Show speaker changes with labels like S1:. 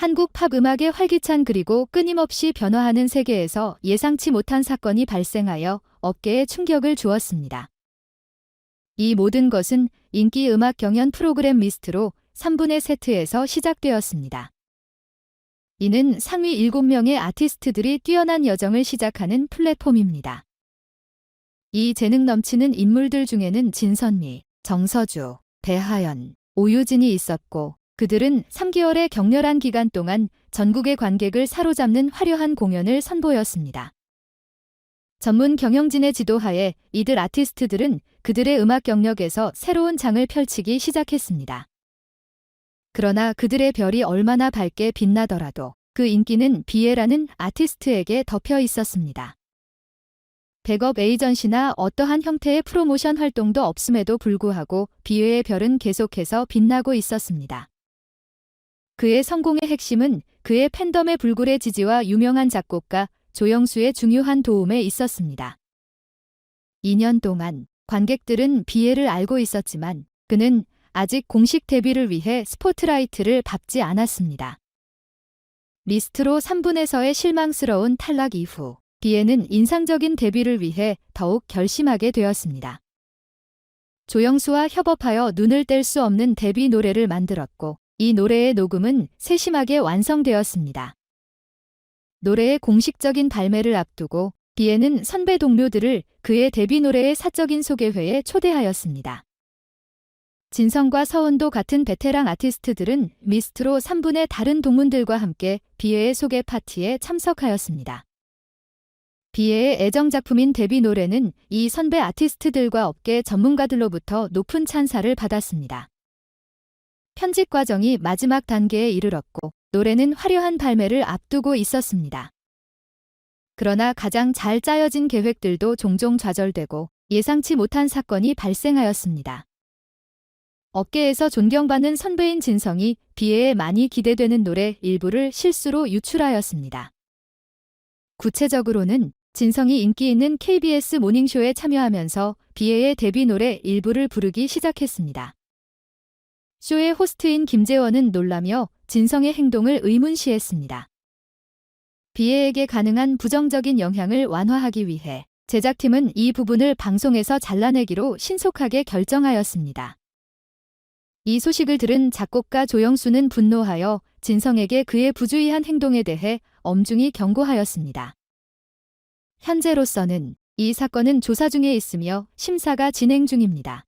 S1: 한국 팝 음악의 활기찬 그리고 끊임없이 변화하는 세계에서 예상치 못한 사건이 발생하여 업계에 충격을 주었습니다. 이 모든 것은 인기 음악 경연 프로그램 미스트로 3분의 세트에서 시작되었습니다. 이는 상위 7명의 아티스트들이 뛰어난 여정을 시작하는 플랫폼입니다. 이 재능 넘치는 인물들 중에는 진선미, 정서주, 배하연, 오유진이 있었고 그들은 3개월의 격렬한 기간 동안 전국의 관객을 사로잡는 화려한 공연을 선보였습니다. 전문 경영진의 지도하에 이들 아티스트들은 그들의 음악 경력에서 새로운 장을 펼치기 시작했습니다. 그러나 그들의 별이 얼마나 밝게 빛나더라도 그 인기는 비에라는 아티스트에게 덮여 있었습니다. 백업 에이전시나 어떠한 형태의 프로모션 활동도 없음에도 불구하고 비에의 별은 계속해서 빛나고 있었습니다. 그의 성공의 핵심은 그의 팬덤의 불굴의 지지와 유명한 작곡가 조영수의 중요한 도움에 있었습니다. 2년 동안 관객들은 비에를 알고 있었지만 그는 아직 공식 데뷔를 위해 스포트라이트를 밟지 않았습니다. 리스트로 3분에서의 실망스러운 탈락 이후 비에는 인상적인 데뷔를 위해 더욱 결심하게 되었습니다. 조영수와 협업하여 눈을 뗄 수 없는 데뷔 노래를 만들었고 이 노래의 녹음은 세심하게 완성되었습니다. 노래의 공식적인 발매를 앞두고 비에는 선배 동료들을 그의 데뷔 노래의 사적인 소개회에 초대하였습니다. 진성과 서원도 같은 베테랑 아티스트들은 미스트로 3분의 다른 동문들과 함께 비에의 소개 파티에 참석하였습니다. 비에의 애정작품인 데뷔 노래는 이 선배 아티스트들과 업계 전문가들로부터 높은 찬사를 받았습니다. 편집 과정이 마지막 단계에 이르렀고 노래는 화려한 발매를 앞두고 있었습니다. 그러나 가장 잘 짜여진 계획들도 종종 좌절되고 예상치 못한 사건이 발생하였습니다. 업계에서 존경받는 선배인 진성이 비에에 많이 기대되는 노래 일부를 실수로 유출하였습니다. 구체적으로는 진성이 인기 있는 KBS 모닝쇼에 참여하면서 비에의 데뷔 노래 일부를 부르기 시작했습니다. 쇼의 호스트인 김재원은 놀라며 진성의 행동을 의문시했습니다. 비에에게 가능한 부정적인 영향을 완화하기 위해 제작팀은 이 부분을 방송에서 잘라내기로 신속하게 결정하였습니다. 이 소식을 들은 작곡가 조영수는 분노하여 진성에게 그의 부주의한 행동에 대해 엄중히 경고하였습니다. 현재로서는 이 사건은 조사 중에 있으며 심사가 진행 중입니다.